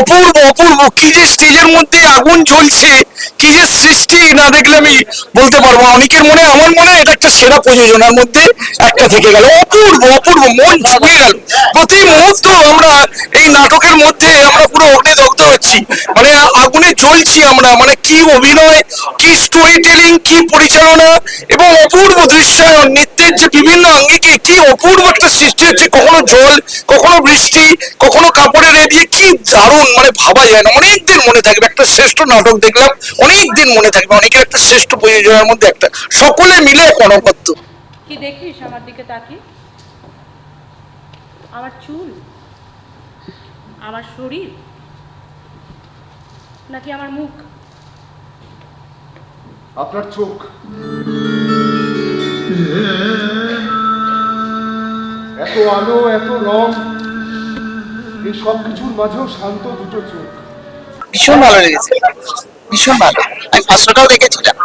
অপূর্ব অপূর্ব কি যে স্টেজের মধ্যে আগুন জ্বলছে, কি যে সৃষ্টি, না দেখলে আমি বলতে পারব না। অনেকের মনে, আমার মনে হয় এটা একটা সেরা প্রযোজনার মধ্যে একটা থেকে গেল। অপূর্ব অপূর্ব, মন ছুঁয়ে গেল। প্রতি মুহূর্ত আমরা এই নাটকের মধ্যে আমরা পুরো অগ্নিদগ্ধ হচ্ছি। মানে আগুনে জ্বলছি আমরা। মানে কি অভিনয়, কি স্টোরি টেলিং কি পরিচালনা এবং অপূর্ব দৃশ্যায়ন নৃত্যের যে বিভিন্ন আঙ্গিকে কি অপূর্ব একটা সৃষ্টি হচ্ছে, কখনো জল কখনো বৃষ্টি, কখনো কাপড়ের দিয়ে কি দারুণ মানে ভাবা যায় না। অনেকদিন মনে থাকবে একটা শ্রেষ্ঠ নাটক দেখলাম অনেকদিন মনে থাকবে অনেকের একটা শ্রেষ্ঠ প্রযোজনার মধ্যে একটা। সকলে মিলে এক অনবদ্য। কি দেখিস আমার দিকে তাকি আমার চুল? আমার শরীর? নাকি আমার মুখ? আপনার চোখ। এত আলো এত রং। এই সব কিছুর মাঝেও শান্ত দুটো চোখ। ভীষণ ভালো লেগেছে। ভীষণ ভালো। আমি ফার্স্ট শোটাও দেখেছিলাম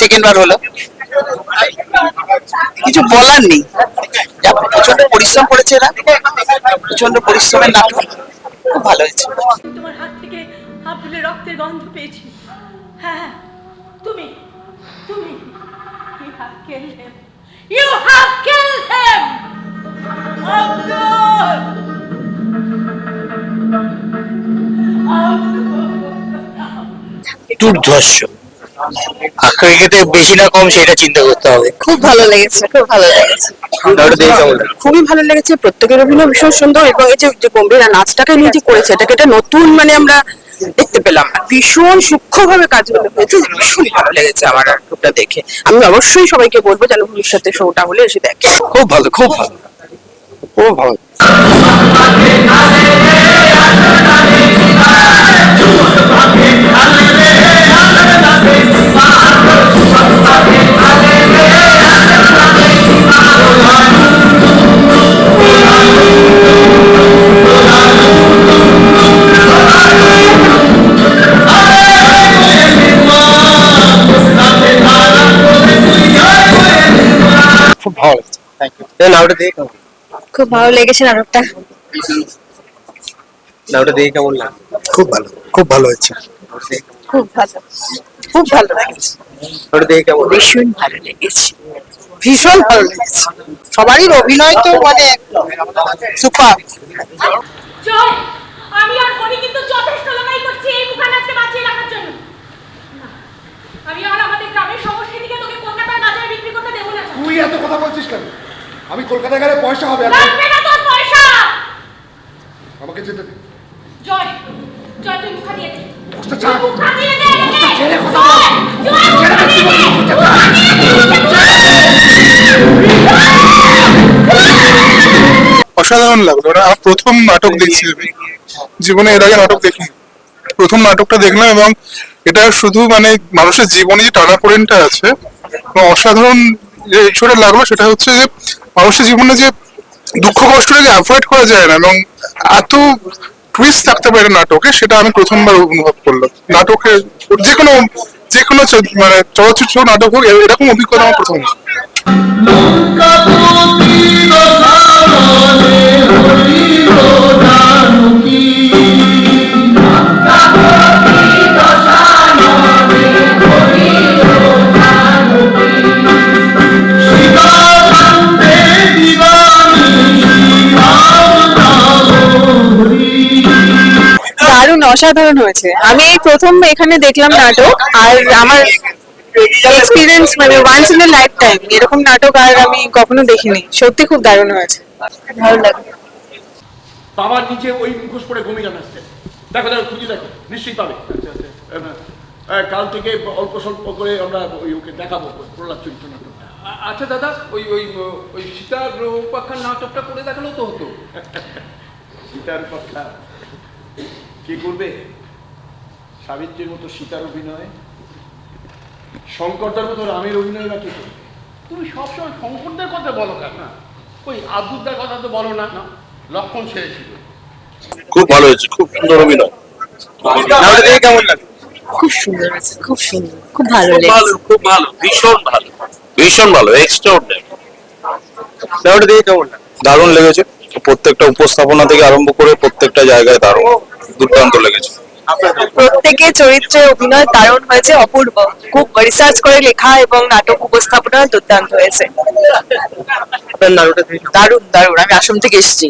সেকেন্ড বার হলো। কিছু বলার নেই। যা প্রচণ্ড পরিশ্রম করেছে এরা। প্রচণ্ড পরিশ্রমের নাটক। খুব ভালো হয়েছে। তোমার হাত থেকে আব্দুলের রক্তের গন্ধ পেয়েছি। হ্যাঁ হ্যাঁ। তুমি তুমি। You have killed him. You have killed him! Abdul! দুর্ধর্ষ। ক্রিকেটে বেশি না কম সেটা চিন্তা করতে হবে। খুব ভালো লেগেছে খুব ভালো লেগেছে? খুবই ভালো লেগেছে প্রত্যেকের অভিনয় ভীষণ সুন্দর এবং এই যে গম্ভীরা নাচটাকে নিয়ে যে করেছে এটাকে একটা নতুন মানে আমরা দেখতে পেলাম ভীষণ সূক্ষ্মভাবে কাজগুলো হয়েছে ভীষণ ভালো লেগেছে আমার নাটকটা দেখে। আমি অবশ্যই সবাইকে বলব যেন ভবিষ্যতে শোটা হলে এসে দেখে। খুব ভালো খুব ভালো। খুব ভালো। খুব ভালো থ্যাংক ইউ নাটক খুব ভালো লেগেছে নাটকটা। নাটক দেখে কেমন লাগল? খুব ভালো খুব ভালো হয়েছে। খুব ভালো খুব ভালো লেগেছে। নাটক দেখে কেমন ভীষণ ভালো লেগেছে। ভীষণ ভালো লেগেছে। সবারই অভিনয় তো মানে সুপার আমি আর হরি কিন্তু যথেষ্ট লড়াই করছি এই বাঁচিয়ে রাখার জন্য। আমি আর আমাদের গ্রামের সংস্কৃতিকে তোকে কলকাতার বাজারে বিক্রি করতে দেবো না তুই এত কথা বলছিস কেন? আমি কলকাতা গেলে পয়সা হবে লাগবে না তোর পয়সা! আমাকে যেতে দে। জয় জয় তুই মুখা দিয়ে দে। মুখটা তুই ছাড় মুখা দিয়ে দে ছেড়ে কথা জয়, জয়, মুখা দিয়ে দে। মুখটা অসাধারণ লাগল। আমার প্রথম নাটক দেখছি জীবনে এর আগে নাটক দেখি প্রথম নাটকটা দেখলাম এবং এটা শুধু মানে মানুষের জীবনে যে টানাপোড়েনটা আছে এবং অসাধারণ যে লাগল সেটা হচ্ছে যে মানুষের জীবনে যে দুঃখ কষ্টটাকে অ্যাভয়েড করা যায় না এবং এত টুইস্ট থাকতে পারে নাটকে, সেটা আমি প্রথমবার অনুভব করলাম। নাটকে যে কোনো যে কোনো মানে চলচ্চিত্র, নাটক হোক, এরকম অভিজ্ঞতা আমার প্রথম অসাধারণ হয়েছে। আমি এই প্রথম এখানে দেখলাম নাটক আর আমার এক্সপিরিয়েন্স মানে once in a life time এরকম নাটক আর আমি কখনো দেখিনি। সত্যি খুব দারুণ হয়েছে। ভালো লাগল বাবার নিচে ওই মুখোশ পরে ঘুমিয়ে আসছে দেখো দেখো খুঁজে দেখো নিশ্চয়ই পাবে। আহ, আহ, কাল থেকে অল্প স্বল্প করে আমরা ওই ওকে দেখাবো প্রহ্লাদ চরিত্র নাটকটা। আচ্ছা দাদা ওই ওই ওই সীতার উপাখ্যান নাটকটা করে দেখালেও তো হতো। সীতার কথা। কে করবে? সাবিত্রীর মতো সীতার অভিনয়? শঙ্করদার মতো রামের অভিনয় বা কে করবে? তুমি সবসময় শঙ্করদের কথা বলো কেন? না ওই আব্দুলদার কথা তো বলো না লক্ষণ ছেড়েছিল খুব ভালো হয়েছে খুব সুন্দর অভিনয়। কেমন লাগল খুব সুন্দর হয়েছে খুব সুন্দর খুব ভালো খুব লেগেছে। ভালো খুব ভালো ভীষণ ভালো ভীষণ ভালো এক্সট্রা অর্ডিনারি দেখে কেমন লাগল দারুণ লেগেছে প্রত্যেকটা উপস্থাপনা থেকে আরম্ভ করে প্রত্যেকটা জায়গায় দারুণ। দুর্দান্ত লেগেছে। প্রত্যেকে চরিত্রে অভিনয় দারুণ হয়েছে অপূর্ব। খুব রিসার্চ করে লেখা এবং নাটক উপস্থাপনা দুর্দান্ত হয়েছে। দারুণ দারুণ। আমি আসাম থেকে এসেছি।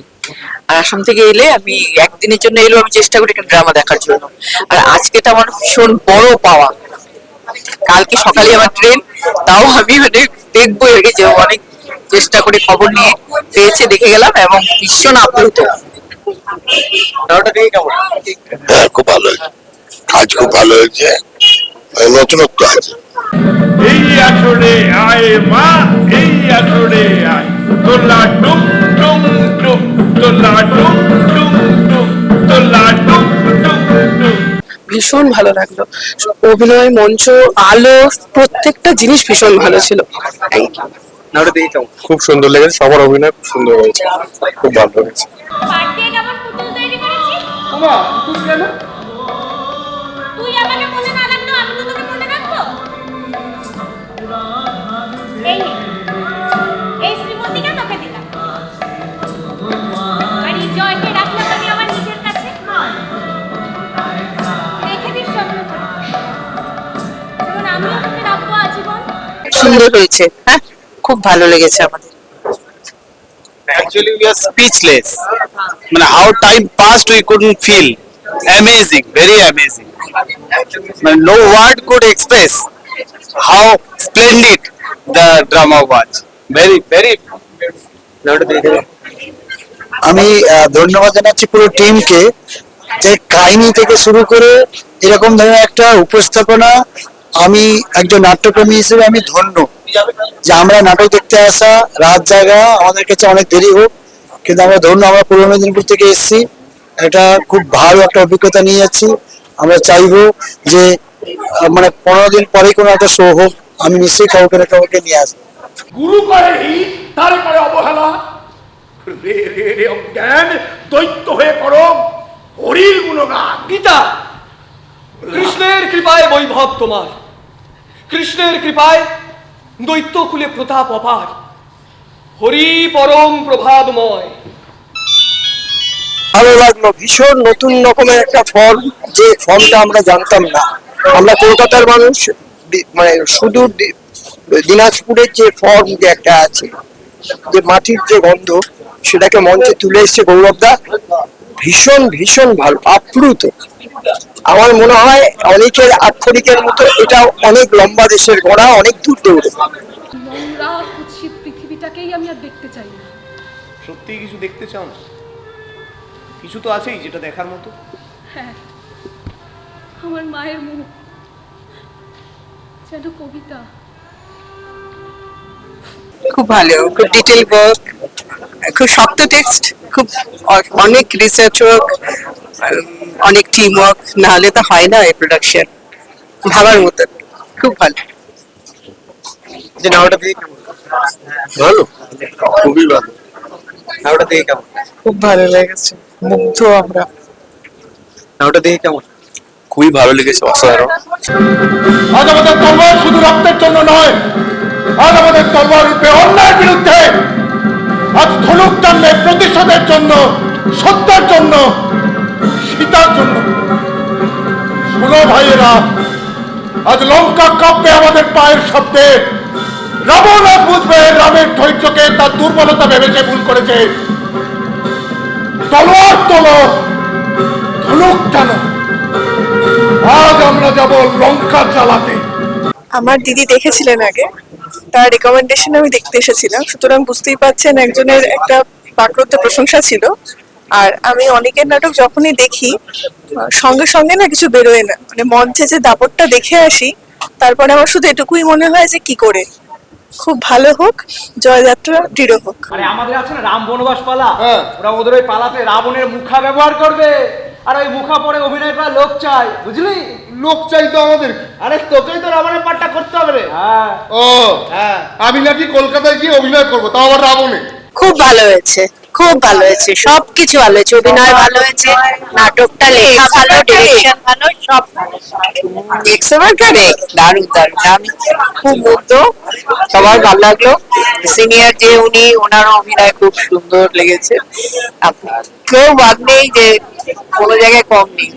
আর আসাম থেকে এলে আমি একদিনের জন্য এলেও আমি চেষ্টা করি ড্রামা দেখার জন্য। আর আজকেটা আমার ভীষণ বড় পাওয়া। কালকে সকালে আমার ট্রেন তাও আমি মানে দেখব এগে যে অনেক চেষ্টা করে খবর নিয়ে পেয়েছে দেখে গেলাম এবং ভীষণ আপ্লুত। খুব ভালো হয়েছে। কাজ খুব ভালো হয়েছে। নতুনত্ব আছে এই আসরে আয় মা এই আসরে আয়। তোলা ডুম ডুম ডুম তোলা ডুম ডুম ডুম তোলা ডুম ডুম ডুম ভীষণ ভালো লাগল। অভিনয় মঞ্চ আলো প্রত্যেকটা জিনিস ভীষণ ভালো ছিল। থ্যাংক ইউ খুব সুন্দর লেগেছে সবার অভিনয় খুব সুন্দর হয়েছে খুব ভালো লেগেছে। সুন্দর হয়েছে। হ্যাঁ খুব ভালো লেগেছে আমাদের Actually, we are speechless. Mean, how time passed, we couldn't feel. Amazing, very amazing. Mean, no word could express how splendid the drama was. Very, very. আমি ধন্যবাদ জানাচ্ছি পুরো টিমকে যে কাহিনী থেকে শুরু করে এরকম ধরনের একটা উপস্থাপনা আমি একজন নাট্যপ্রেমী হিসেবে আমি ধন্য যে আমরা নাটক দেখতে আসা রাত জায়গা আমাদের কাছে অনেক দেরি হোক কিন্তু আমরা ধন্য আমরা পূর্ব মেদিনীপুর থেকে এসেছি এটা খুব ভালো একটা অভিজ্ঞতা নিয়ে যাচ্ছি। আমরা চাইব যে মানে পনেরো দিন পরে কোনো একটা শো হোক আমি নিশ্চয়ই কাউকে না কাউকে নিয়ে আসব। গুরু করে হিত তার করে অবহেলা। রে রে রে অজ্ঞান দৈত্য হয়ে করো হরির গুণগান। গীতা কৃষ্ণের কৃপায় বৈভব তোমার। কৃষ্ণের কৃপায় দৈত্য কুলে প্রতাপ অপার। হরি পরম প্রভাবময় ভালো লাগল ভীষণ নতুন রকমের একটা ফর্ম যে ফর্মটা আমরা জানতাম না। আমরা কলকাতার মানুষ মানে দি- দিনাজপুরের যে ফর্ম যে একটা আছে, যে মাটির যে গন্ধ, সেটাকে মঞ্চে তুলে এসছে গৌরবদা। ভীষণ ভীষণ ভালো আপ্লুত। আমার মনে হয় অনেকের আক্ষরিকের মতো এটা অনেক লম্বা দেশের গড়া অনেক দূর দৌড়ে। নোংরা কুৎসিত পৃথিবীটাকেই আমি আর দেখতে চাই না। সত্যি কিছু দেখতে চাও না? কিছু তো আছেই যেটা দেখার মতো। হ্যাঁ আমার মায়ের মুখ। যেন কবিতা। খুব ভালো খুব ডিটেল ওয়ার্ক খুব শক্ত টেক্সট খুব অনেক রিসার্চ ওয়ার্ক অনেক টিম ওয়ার্ক না হলে তো হয় না এই প্রোডাকশন ভাবার মতো। খুব ভালো। যে নাওটা দিয়ে ভালো। খুবই ভালো। নাওটা দিয়ে কেমন? খুব ভালো লেগেছে। মুগ্ধ আমরা। নাওটা দিয়ে কেমন? খুবই ভালো লেগেছে অসাধারণ। আজ আমাদের তলবার শুধু রক্তের জন্য নয় আজ আমাদের তলবার উঠবে অন্যায়ের বিরুদ্ধে আজ ধনুক টানলে প্রতিশোধের জন্য সত্যের জন্য, সীতার জন্য। শোনো ভাইয়েরা, আজ লঙ্কা কাঁপবে আমাদের পায়ের শব্দে। রাবণ আজ বুঝবে রামের ধৈর্যকে, তার দুর্বলতা ভেবেছে, ভুল করেছে। তলোয়ার তোলো, ধনুক টানো। আজ আমরা যাব লঙ্কা চালাতে আমার দিদি দেখেছিলেন আগে। তার রেকমেন্ডেশন আমি দেখতে এসেছিলাম। সুতরাং বুঝতেই পারছেন একজনের একটা বাকরত্ব প্রশংসা ছিল। আর আমি অনেকের নাটক যখনই দেখি সঙ্গে সঙ্গে না কিছু বেরোয় না। মানে মঞ্চে যে দাপটটা দেখে আসি তারপরে আমার শুধু এটুকুই মনে হয় যে কি করে। খুব ভালো হোক জয়যাত্রা দৃঢ় হোক। আরে আমাদের আছে না রাম বনবাস পালা। হ্যাঁ। ওরা ওদের ওই পালাতে রাবণের মুখা ব্যবহার করবে। আর ওই মুখা পরে অভিনয় করা লোক চাই বুঝলি? লোক চাইতো আমাদের। আরে তোকেই তো রাবণের পাটটা করতে হবে রে। হ্যাঁ। ও হ্যাঁ। আমি নাকি কলকাতায় গিয়ে অভিনয় করব তাও আবার রাবণে। খুব ভালো হয়েছে খুব ভালো হয়েছে সবকিছু ভালো হয়েছে অভিনয় ভালো হয়েছে নাটকটা লেখা ভালো ডিরেকশন ভালো সব এক্সোভার কারেক্ট দারুণ দারুণ। আমি খুব মুগ্ধ, সবার ভালো লাগল। সিনিয়র যে উনি, ওনারও অভিনয় খুব সুন্দর লেগেছে। কেউ বাদ নেই যে কোনো জায়গায় কম নেই।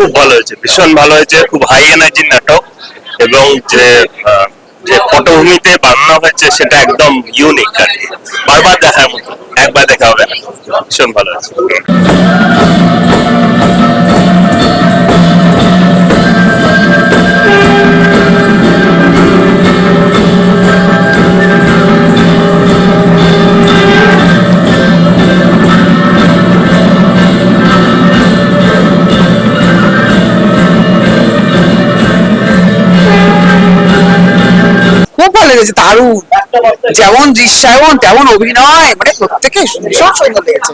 খুব ভালো হয়েছে। ভীষণ ভালো হয়েছে। খুব হাই এনার্জির নাটক এবং যে যে পটভূমিতে বানানো হয়েছে সেটা একদম ইউনিক আর কি। বারবার দেখার মতো। একবার দেখা হবে। না ভীষণ ভালো হয়েছে। লেগেছে দারুণ। যেমন এমন, তেমন অভিনয় মানে প্রত্যেকে ভীষণ সুন্দর লেগেছে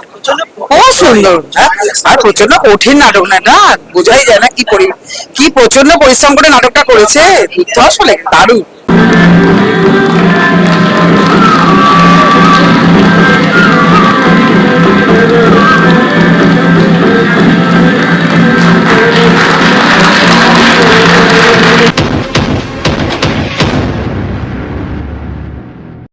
খুব সুন্দর হ্যাঁ? আর প্রচণ্ড কঠিন নাটক না না, বোঝাই যায় না কি করি কি প্রচণ্ড পরিশ্রম করে নাটকটা করেছে। বুঝতে আসলে দারুণ।